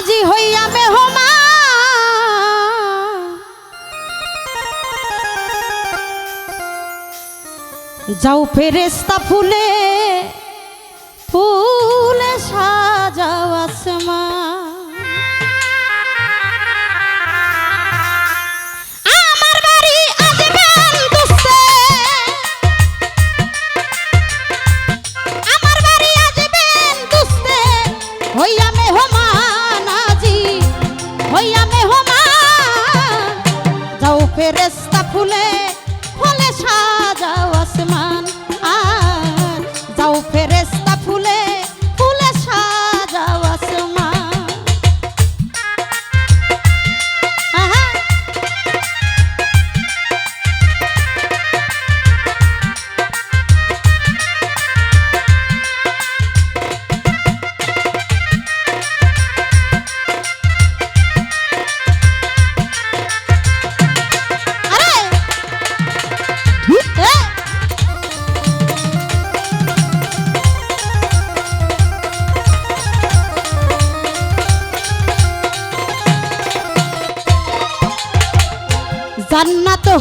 আজি হইয়া মেহমা যাও ফেরেস্তা ফুলে ফুলে সাজাও আসমা ফুলে ফুলে সাজাও আসমান।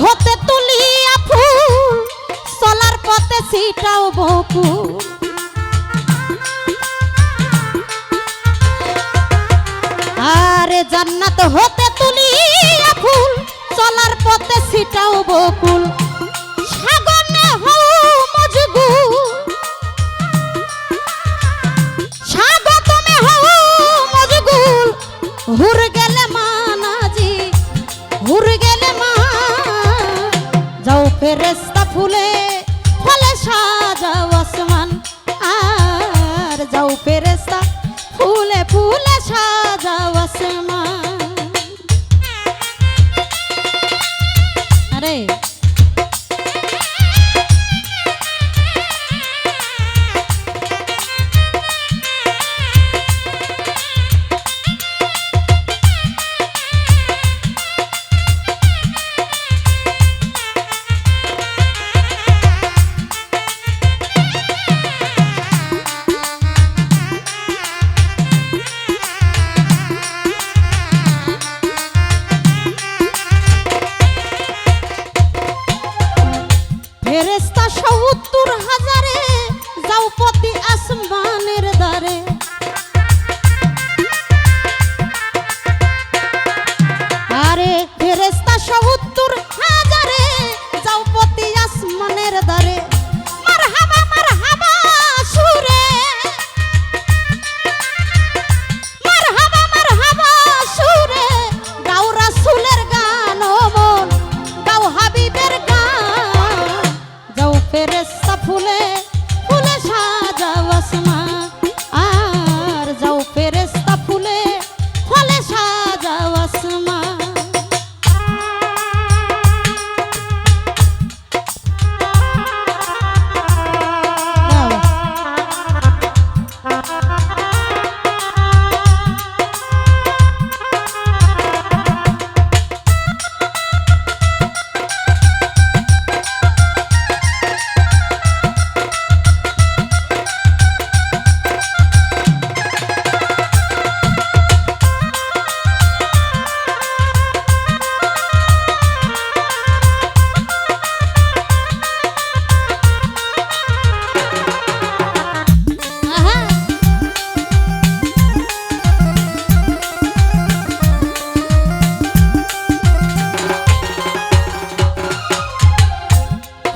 হতে তুলিয়া ফুল, চলার পথে সিটাও বকুল। আরে জান্নাত হতে তুলিয়া ফুল, চলার পথে সিটাও বকুল। সাগনে হও মজগুল মজগুল হুর গেলে ফেরেস্তা ফুলে ফলে সাজাও আসমান। আর যাও ফেরেস্তা ফুলে ফুলে সাজাও আসমান। আরে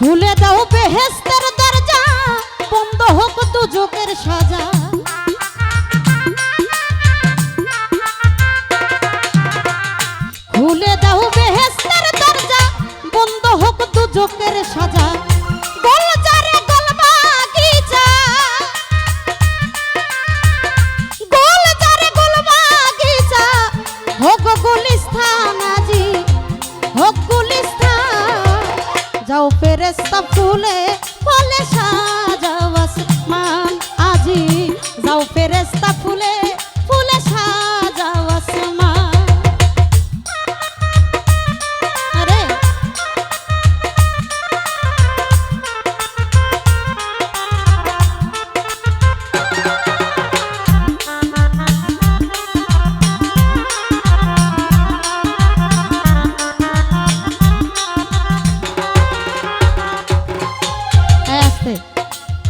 খুলে দাও বেহেস্তের দরজা, বন্ধ হোক দুজকের সাজা। খুলে দাও বেহেস্তের দরজা, বন্ধ হোক দুজকের সাজা। গোল ফেরেস্তা ফুলে ফুলে সাজাও আসমান। আরে।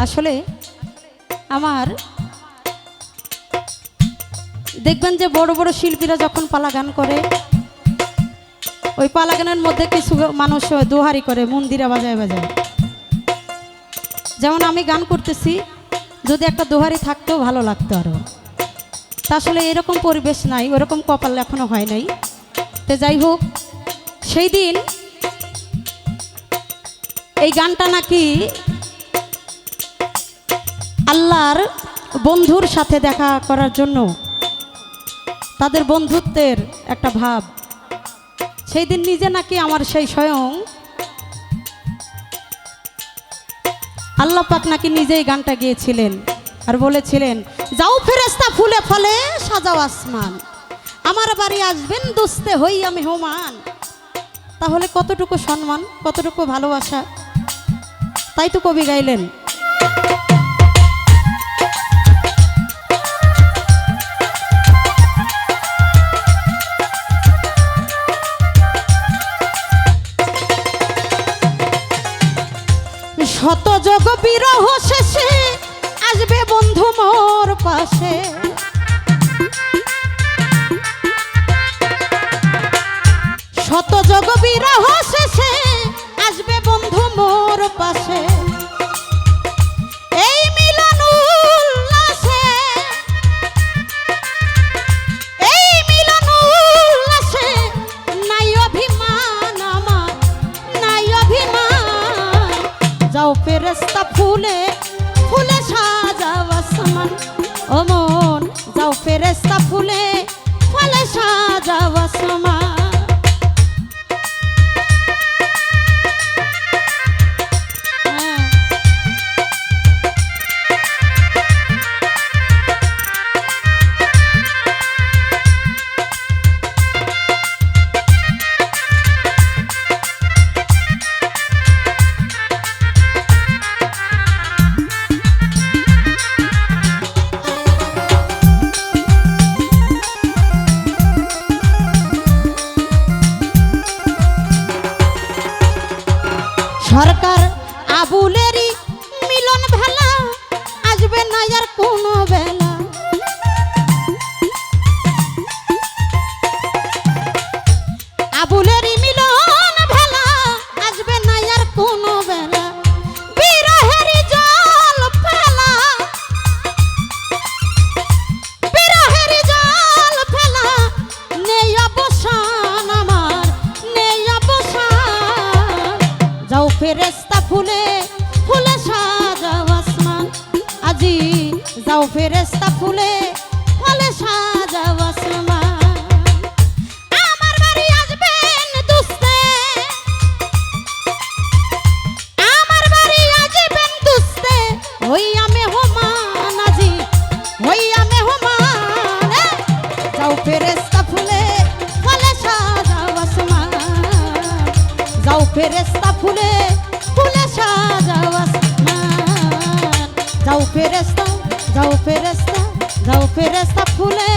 আসলে আমার দেখবেন যে বড় বড় শিল্পীরা যখন পালা গান করে, ওই পালা গানের মধ্যে কিছু মানুষ দোহারি করে, মন্দিরা বাজায় বাজায়। যেমন আমি গান করতেছি, যদি একটা দোহারি থাকতেও ভালো লাগতো আরও তা আসলে এরকম পরিবেশ নাই, ওরকম কপাল এখনও হয় নাই। তো যাই হোক, সেই দিন এই গানটা নাকি আল্লাহর বন্ধুর সাথে দেখা করার জন্য তাদের বন্ধুত্বের একটা ভাব। সেই দিন নিজে নাকি আমার সেই স্বয়ং আল্লাহ পাক নাকি নিজেই গানটা গিয়েছিলেন আর বলেছিলেন, যাও ফেরেস্তা ফুলে ফলে সাজাও আসমান। আমার বাড়ি আসবেন দুস্তে হই আমি হোমান। তাহলে কতটুকু সম্মান, কতটুকু ভালোবাসা? তাই তো কবি গাইলেন। ফুলে ফুলে ফেরেস্তা ফুলে ফুলে সাজাও আসমান যাও ফেরেস্তা যাও ফেরেস্তা যাও ফেরেস্তা ফুলে।